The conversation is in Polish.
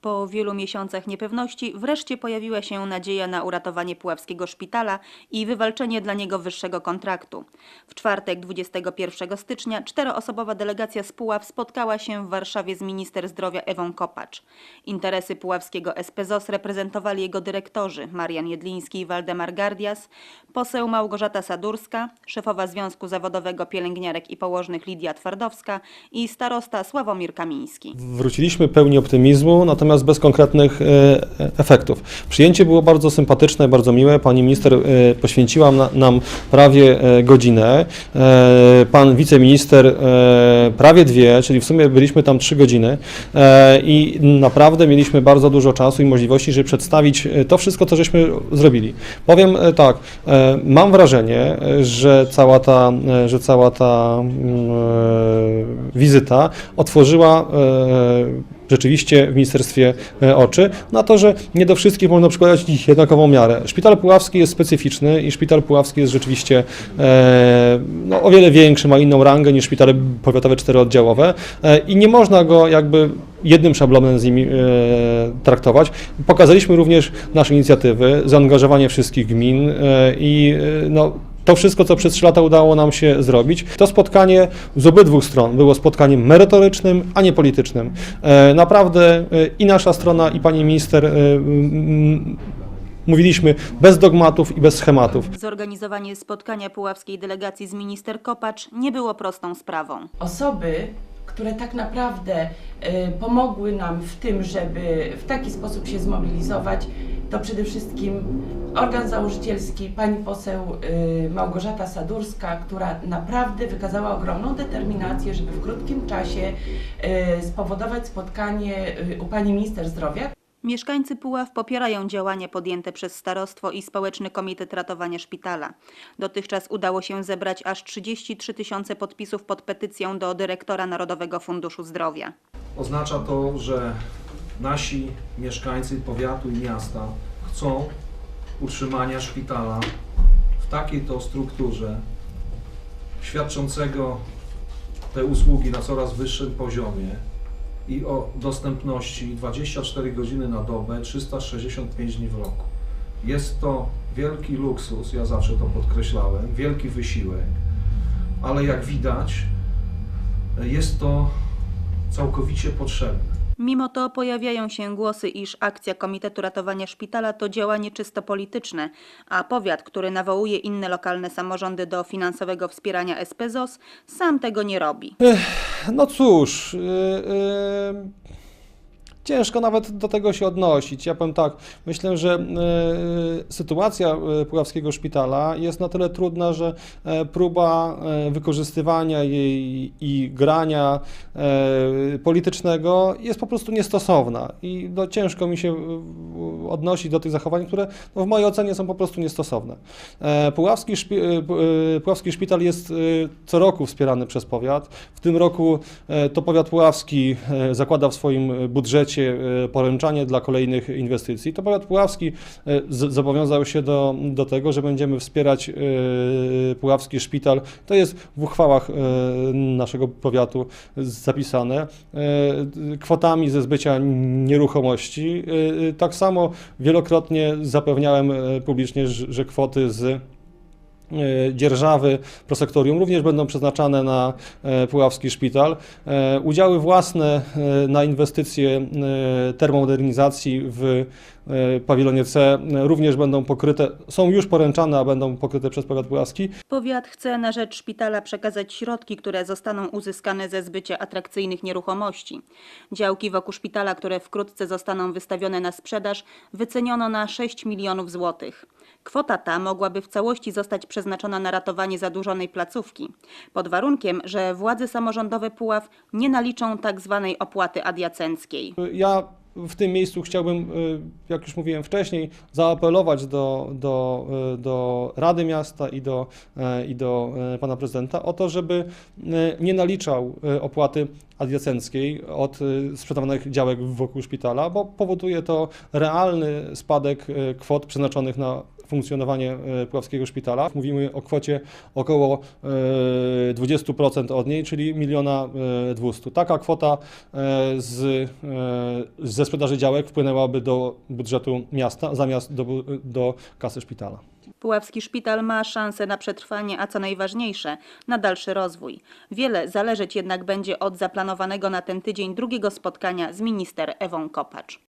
Po wielu miesiącach niepewności wreszcie pojawiła się nadzieja na uratowanie puławskiego szpitala i wywalczenie dla niego wyższego kontraktu. W czwartek 21 stycznia czteroosobowa delegacja z Puław spotkała się w Warszawie z minister zdrowia Ewą Kopacz. Interesy puławskiego SPZOS reprezentowali jego dyrektorzy Marian Jedliński i Waldemar Gardias, poseł Małgorzata Sadurska, szefowa Związku Zawodowego Pielęgniarek i Położnych Lidia Twardowska i starosta Sławomir Kamiński. Wróciliśmy pełni optymizmu, natomiast bez konkretnych e, efektów. Przyjęcie było bardzo sympatyczne, bardzo miłe. Pani minister e, poświęciła na, nam prawie e, godzinę. Pan wiceminister prawie dwie, czyli w sumie byliśmy tam trzy godziny i naprawdę mieliśmy bardzo dużo czasu i możliwości, żeby przedstawić to wszystko, co żeśmy zrobili. Powiem tak, mam wrażenie, że cała ta, że cała ta mm, wizyta otworzyła rzeczywiście w ministerstwie e, oczy na to, że nie do wszystkich można przykładać jednakową miarę. Szpital Puławski jest specyficzny i szpital Puławski jest rzeczywiście e, no, o wiele większy, ma inną rangę niż szpitale powiatowe czterooddziałowe e, i nie można go jakby jednym szablonem z nimi traktować. Pokazaliśmy również nasze inicjatywy, zaangażowanie wszystkich gmin i no, to wszystko, co przez 3 lata udało nam się zrobić, to spotkanie z obydwu stron było spotkaniem merytorycznym, a nie politycznym. E, Naprawdę e, i nasza strona, i pani minister e, mówiliśmy bez dogmatów i bez schematów. Zorganizowanie spotkania puławskiej delegacji z minister Kopacz nie było prostą sprawą. osoby, które tak naprawdę y, pomogły nam w tym, żeby w taki sposób się zmobilizować, to przede wszystkim organ założycielski, pani poseł y, Małgorzata Sadurska, która naprawdę wykazała ogromną determinację, żeby w krótkim czasie y, spowodować spotkanie y, u pani minister zdrowia, Mieszkańcy Puław popierają działania podjęte przez starostwo i Społeczny Komitet Ratowania Szpitala. Dotychczas udało się zebrać aż 33 tysiące podpisów pod petycją do dyrektora Narodowego Funduszu Zdrowia. Oznacza to, że nasi mieszkańcy powiatu i miasta chcą utrzymania szpitala w takiej to strukturze, świadczącego te usługi na coraz wyższym poziomie i o dostępności 24 godziny na dobę, 365 dni w roku. Jest to wielki luksus, ja zawsze to podkreślałem, wielki wysiłek, ale jak widać, jest to całkowicie potrzebne. Mimo to pojawiają się głosy, iż akcja Komitetu Ratowania Szpitala to działanie czysto polityczne, a powiat, który nawołuje inne lokalne samorządy do finansowego wspierania SPZOS, sam tego nie robi. No cóż, yy, yy, ciężko nawet do tego się odnosić. Ja powiem tak, myślę, że yy, sytuacja yy, Puławskiego Szpitala jest na tyle trudna, że e, próba e, wykorzystywania jej i grania e, politycznego jest po prostu niestosowna i no, ciężko mi się odnosić do tych zachowań, które no, w mojej ocenie są po prostu niestosowne. E, Puławski, szpi, e, Pu- e, Puławski Szpital jest e, co roku wspierany przez powiat. W tym roku e, to powiat puławski e, zakłada w swoim budżecie e, poręczanie dla kolejnych inwestycji. To powiat puławski e, zobowiązał się do, do tego, że będziemy wspierać e, Puławski Szpital. To jest w uchwałach naszego powiatu zapisane. Kwotami ze zbycia nieruchomości. Tak samo wielokrotnie zapewniałem publicznie, że kwoty z dzierżawy prosektorium również będą przeznaczane na e, Puławski Szpital. E, Udziały własne e, na inwestycje e, termomodernizacji w e, pawilonie C e, również będą pokryte, są już poręczane, a będą pokryte przez powiat puławski. Powiat chce na rzecz szpitala przekazać środki, które zostaną uzyskane ze zbycia atrakcyjnych nieruchomości. Działki wokół szpitala, które wkrótce zostaną wystawione na sprzedaż, wyceniono na 6 milionów złotych. Kwota ta mogłaby w całości zostać przeznaczona na ratowanie zadłużonej placówki, pod warunkiem, że władze samorządowe Puław nie naliczą tak zwanej opłaty adiacenckiej. Ja w tym miejscu chciałbym, y, jak już mówiłem wcześniej, zaapelować do, do, y, do Rady Miasta i do, e, i do e, pana prezydenta o to, żeby e, nie naliczał opłaty adiacenckiej od sprzedawanych działek wokół szpitala, bo powoduje to realny spadek kwot przeznaczonych na funkcjonowanie e, Puławskiego Szpitala. Mówimy o kwocie około e, 20% od niej, czyli miliona e, 200. Taka kwota e, z, e, ze sprzedaży działek wpłynęłaby do budżetu miasta zamiast do, do kasy szpitala. Puławski Szpital ma szansę na przetrwanie, a co najważniejsze, na dalszy rozwój. Wiele zależeć jednak będzie od zaplanowanego na ten tydzień drugiego spotkania z minister Ewą Kopacz.